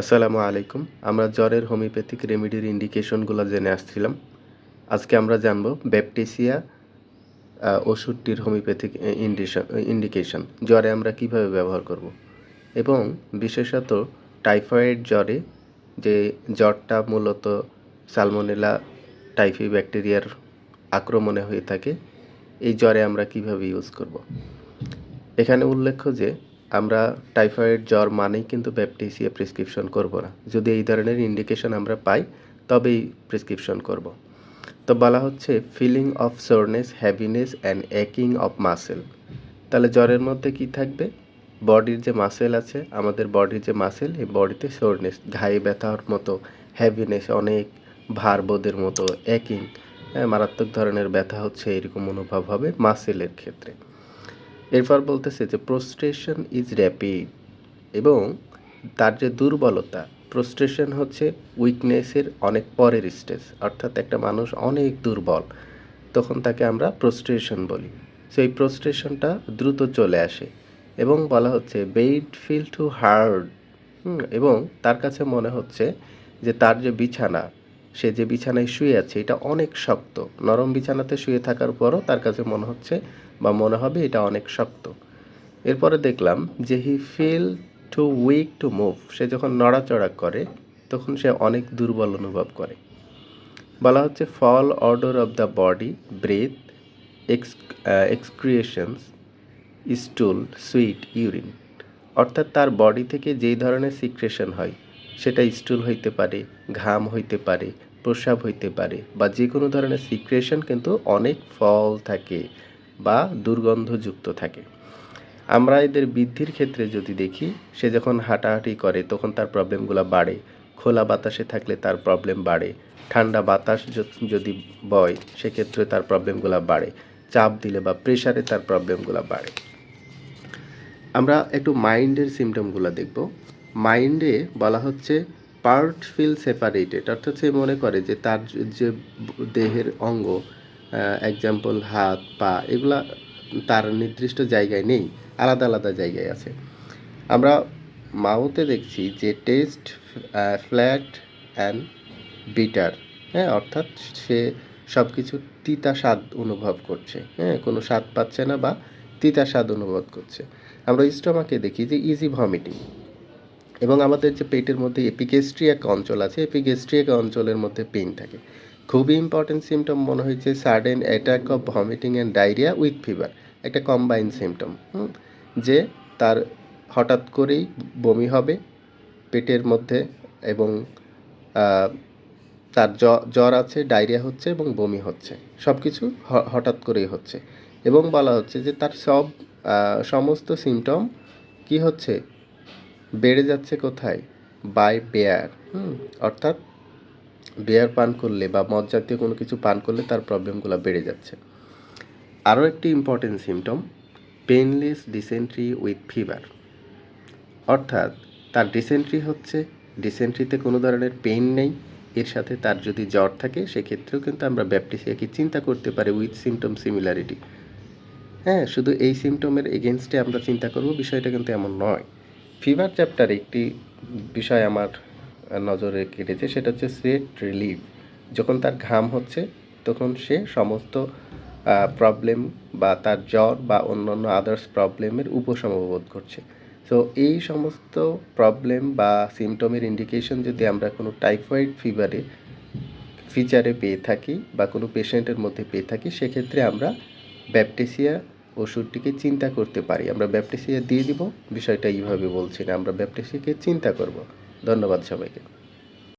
আসসালামু আলাইকুম। আমরা জ্বরের হোমিওপ্যাথিক রেমেডির ইন্ডিকেশনগুলো জেনে আসছিলাম। আজকে আমরা জানব ব্যাপটিসিয়া ওষুধটির হোমিওপ্যাথিক ইন্ডিকেশন। জ্বরে আমরা কীভাবে ব্যবহার করব? এবং বিশেষত টাইফয়েড জ্বরে যে জ্বরটা মূলত সালমোনেলা টাইফি ব্যাকটেরিয়ার আক্রমণে হয়ে থাকে, এই জ্বরে আমরা কীভাবে ইউজ করব? এখানে উল্লেখ্য যে আমরা টাইফয়েড জ্বর মানেই কিন্তু ব্যাপটিসিয়া প্রেসক্রিপশন করব না। যদি এই ধরনের ইন্ডিকেশন আমরা পাই, তবেই প্রেসক্রিপশন করব। তো বলা হচ্ছে feeling of soreness heaviness and অ্যাকিং of muscle তাহলে জ্বরের মধ্যে কি থাকবে? বডির যে মাসেল আছে, আমাদের বডির যে মাসেল এই বডিতে সোরনেস ঘায়ে ব্যথার মতো হ্যাভিনেস অনেক ভার বোধের মতো অ্যাকিং মারাত্মক ধরনের ব্যথা হচ্ছে, এরকম অনুভব হবে মাসেলের ক্ষেত্রে। এরপর বলতেছে যে প্রোস্ট্রেশন ইজ র্যাপিড এবং তার যে দুর্বলতা প্রোস্ট্রেশন হচ্ছে উইকনেসের অনেক পরের স্টেজ অর্থাৎ একটা মানুষ অনেক দুর্বল, তখন তাকে আমরা প্রোস্ট্রেশন বলি। সেই প্রোস্ট্রেশনটা দ্রুত চলে আসে এবং বলা হচ্ছে বেড ফিল টু হার্ড এবং তার কাছে মনে হচ্ছে যে, তার যে বিছানা সে যে বিছানায় শুয়ে আছে, এটা অনেক শক্ত। নরম বিছানাতে শুয়ে থাকার পরও তার কাছে মনে হচ্ছে বা মনে হবে এটা অনেক শক্ত। এরপরে দেখলাম যে he feel too weak to move সে যখন নড়াচড়া করে, তখন সে অনেক দুর্বল অনুভব করে। বলা হচ্ছে foul odour of the body breath ex excretions stool sweat urine অর্থাৎ তার বডি থেকে যেই ধরনের সিক্রেশন হয় সেটা স্টুল হইতে পারে, ঘাম হইতে পারে প্রস্রাব হইতে পারে বা যে কোনো ধরনের সিক্রেশন কিন্তু অনেক ফল থাকে বা দুর্গন্ধযুক্ত থাকে। আমরা এদের বৃদ্ধির ক্ষেত্রে যদি দেখি, সে যখন হাঁটাহাঁটি করে তখন তার প্রবলেমগুলো বাড়ে, খোলা বাতাসে থাকলে তার প্রবলেম বাড়ে, ঠান্ডা বাতাস যদি বয় সেক্ষেত্রে তার প্রবলেমগুলো বাড়ে, চাপ দিলে বা প্রেশারে তার প্রবলেমগুলো বাড়ে। আমরা একটু মাইন্ডের সিমটমগুলো দেখব। মাইন্ডে বলা হচ্ছে পার্ট ফিল সেপারেটেড, অর্থাৎ সে মনে করে যে তার যে- দেহের অঙ্গ এক্সাম্পল হাত, পা, এগুলা তার নির্দিষ্ট জায়গায় নেই, আলাদা আলাদা জায়গায় আছে। আমরা মাউথে দেখছি যে টেস্ট ফ্ল্যাট অ্যান্ড বিটার হ্যাঁ অর্থাৎ সে সব কিছু তিতা স্বাদ অনুভব করছে হ্যাঁ কোনো স্বাদ পাচ্ছে না বা তিতা স্বাদ অনুভব করছে। আমরা স্টোমাকে দেখি যে ইজি ভমিটিং এবং আমাদের যে পেটের মধ্যে এপিগেস্ট্রিয়াক অঞ্চল আছে এপিগেস্ট্রিয়াক অঞ্চলের মধ্যে পেইন থাকে। খুবই ইম্পর্টেন্ট সিমটম মনে হয়েছে sudden attack of vomiting and diarrhoea with fever একটা কম্বাইন সিমটম যে তার হঠাৎ করেই বমি হবে পেটের মধ্যে এবং তার জ্বর আছে ডায়রিয়া হচ্ছে এবং বমি হচ্ছে। সব কিছু হঠাৎ করেই হচ্ছে। এবং বলা হচ্ছে যে তার সব সমস্ত সিমটম কি হচ্ছে? বেড়ে যাচ্ছে কোথায়? বাই বেয়ার হুম, অর্থাৎ বেয়ার পান করলে বা মদ জাতীয় কোনো কিছু পান করলে তার প্রবলেমগুলো বেড়ে যাচ্ছে। আরও একটি important symptom painless dysentery with fever অর্থাৎ তার ডিসেন্ট্রি হচ্ছে ডিসেন্ট্রিতে কোনো ধরনের পেইন নেই, এর সাথে তার যদি জ্বর থাকে, সেক্ষেত্রেও কিন্তু আমরা ব্যাপটিসিয়াকে চিন্তা করতে পারি উইথ সিমটম সিমিলারিটি হ্যাঁ শুধু এই সিমটমের এগেনস্টে আমরা চিন্তা করব, বিষয়টা কিন্তু এমন নয়। ফিভার চ্যাপ্টারে একটি বিষয় আমার নজরে কেটেছে, সেটা হচ্ছে সেট রিলিফ যখন তার ঘাম হচ্ছে, তখন সে সমস্ত প্রবলেম বা তার জ্বর বা অন্যান্য আদার্স প্রবলেমের উপশম বোধ করছে। তো এই সমস্ত প্রবলেম বা সিমটমের ইন্ডিকেশন যদি আমরা কোনো টাইফয়েড ফিভারে ফিচারে পেয়ে থাকি বা কোনো পেশেন্টের মধ্যে পেয়ে থাকি, সেক্ষেত্রে আমরা ব্যাপটেসিয়া ওষুধটিকে চিন্তা করতে পারি। আমরা ব্যাপটেসিয়া দিয়ে দিব। বিষয়টা এইভাবে বলছি না। আমরা ব্যাপটেসিয়াকে চিন্তা করব। ধন্যবাদ সবাইকে।